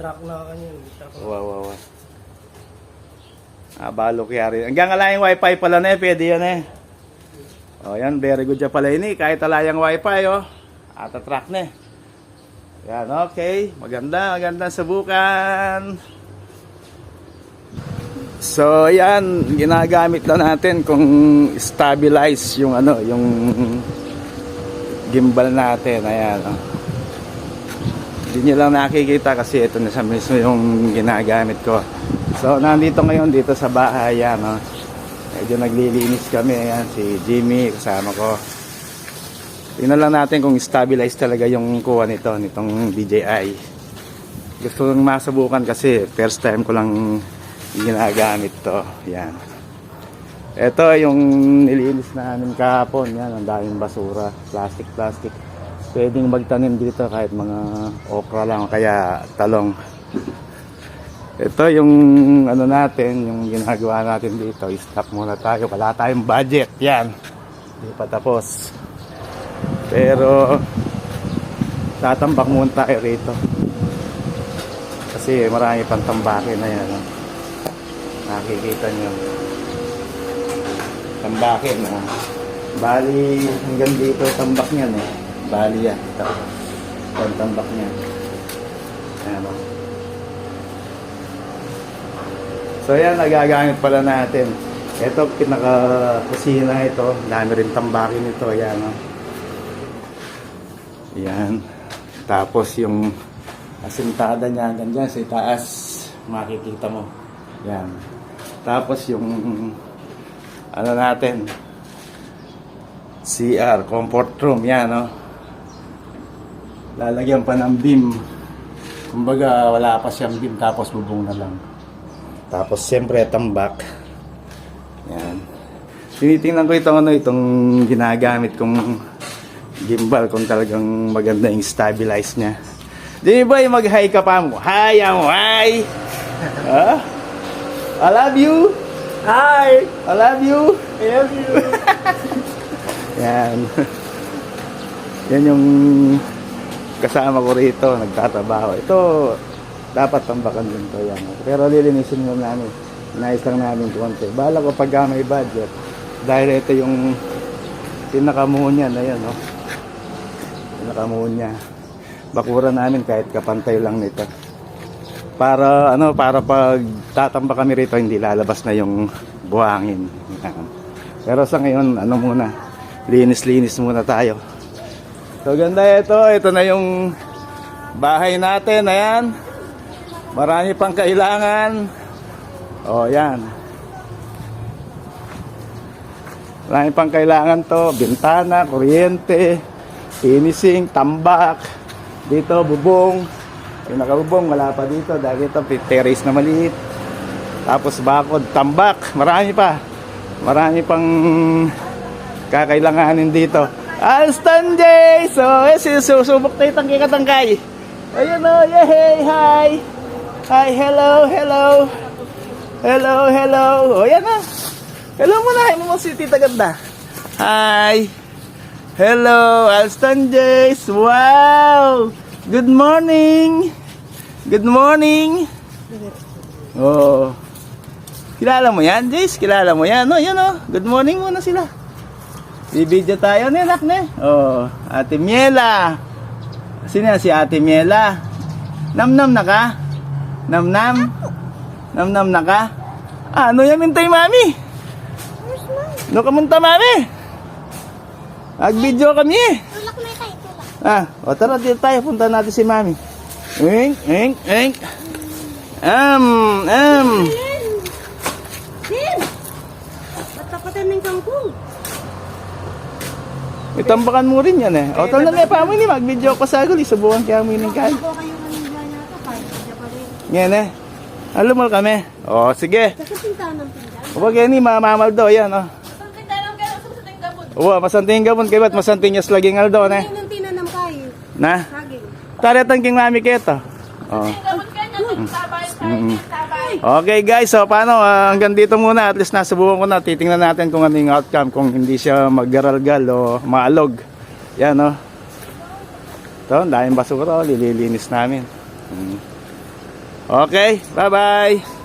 Truck na na. Wow, wow, wow. Ah, balo kaya rin. Hanggang alayang wifi pala na eh, pwede yan eh. Oh, yan, very good dyan pala ini. Kahit alayang wifi, oh. At track na eh. Yan, okay. Maganda, maganda subukan. So, yan, ginagamit na natin kung stabilize yung ano, yung gimbal natin. Ayan, oh. Hindi nyo lang nakikita kasi ito na sa mismo yung ginagamit ko. So, nandito ngayon dito sa bahay, yan, no? Medyo naglilinis kami, ayan, si Jimmy, kasama ko. Tingnan lang natin kung stabilize talaga yung kuha nito, nitong DJI. Gusto kong masubukan kasi first time ko lang ginagamit to. Yan. Ito yung nilinis namin kahapon. Yan, ang daming basura. Plastic, plastic. Pwedeng magtanim dito kahit mga okra lang kaya talong. Ito yung ano natin, yung ginagawa natin dito. Stop muna tayo. Wala tayong budget. Yan. Hindi pa tapos. Pero tatambak muna tayo rito. Kasi marami pang tambakin na yan. Nakikita nyo. Tambakin na. Bali, hanggang dito tambak niyan eh. Bali yan. Ito. Ito ang tambak niyan. Ayan o. So yan, nagagamit pala natin. Ito, pinaka-kusina ito. Dami rin tambakin ito. Ayan o. Yan. Tapos yung asintada niya hanggang dyan sa itaas. Makikita mo. Yan. Tapos yung ano natin CR, comfort room. Yan, no? Lalagyan pa ng beam. Kumbaga, wala pa siyang beam tapos bubong na lang. Tapos, siyempre, tambak. Yan. Tinitingnan ko itong ano, itong ginagamit kong gimbal kung talagang maganda yung stabilize niya. Di ba yung mag-hi ka pa mo? Hi, I'm hi! Huh? I love you! Hi! I love you! I love you! Yan. Yan yung kasama ko rito, nagtatrabaho. Ito, dapat tambakan din to yan. Pero lilinisin mo namin. Nais lang namin konti. Bala ko pag may budget. Dahil ito yung pinakamuhon niya na yan, no? Pinakamuhon niya. Bakura namin kahit kapantay lang nito. Para, ano, para pag tatamba kami rito, hindi lalabas na yung buhangin. Pero sa ngayon, ano muna, linis-linis muna tayo. So ganda ito, ito na yung bahay natin, ayan. Marami pang kailangan. Oh, yan. Marami pang kailangan to, bintana, kuryente, finishing, tambak, dito bubong. Yung nakabubong, wala pa dito dahil ito terrace na maliit. Tapos bakod, tambak, marami pa. Marami pang kakailanganin dito. Alston Day! So, eh, susubok tayo tangkay katangkay. Ayun o, yay, hi! Hi, hello, hello. Hello, hello. O, yan na. Hello muna, hi mo si Tita Ganda. Hi. Hello, Alston Jays. Wow! Good morning! Good morning! Oh. Kilala mo yan, Jace? Kilala mo yan? No, yan oh. Good morning muna sila. Bibidyo tayo ni anak ne. Oh, Ate Miela. Sino si Ate Miela? Namnam na ka? Namnam? Namnam na ka? Ah, ano yan mintay mami? No kamunta mami? Ag-video kami. Ah, o tara dito tayo, punta natin si Mami. Eng, eng, eng. Um, um. Din! Patapatan ng kangkong. Itambakan mo rin yan eh. O tala na pa mo ni mag-video ko sa aguli, subukan kaya mo yung kain. Yan eh. Alam mo kami. O, sige. Huwag yan ni mamamaldo, yan o. Uwa, masanting gabon kay ba't masanting yas laging aldo na. Ngayon ang tinanam kayo. Na? Saging. Taretang king mami keto. O. Okay guys, so paano ah, hanggang dito muna at least nasubukan ko na titingnan natin kung ano yung outcome kung hindi siya maggaralgal o maalog. Yan no. Ang daming basura oh, lililinis namin. Mm. Okay, bye-bye.